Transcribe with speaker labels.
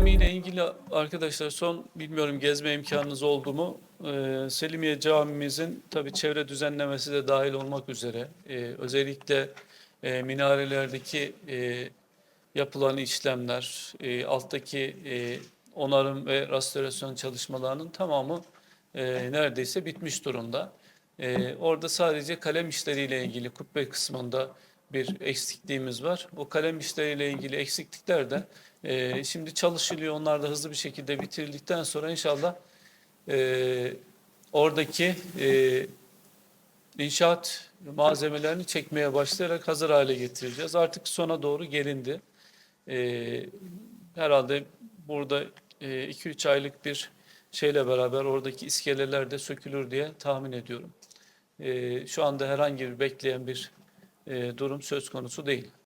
Speaker 1: ilgili arkadaşlar son bilmiyorum gezme imkanınız oldu mu? Ee, Selimiye Camimizin tabii çevre düzenlemesi de dahil olmak üzere e, özellikle e, minarelerdeki e, yapılan işlemler, alttaki onarım ve restorasyon çalışmalarının tamamı neredeyse bitmiş durumda. Orada sadece kalem işleriyle ilgili kubbe kısmında bir eksikliğimiz var. O kalem işleriyle ilgili eksiklikler de e, şimdi çalışılıyor. Onlar da hızlı bir şekilde bitirildikten sonra inşallah e, oradaki e, inşaat malzemelerini çekmeye başlayarak hazır hale getireceğiz. Artık sona doğru gelindi. E, herhalde burada 2-3 aylık bir şeyle beraber oradaki iskeleler de sökülür diye tahmin ediyorum. E, şu anda herhangi bir bekleyen bir e, durum söz konusu değil.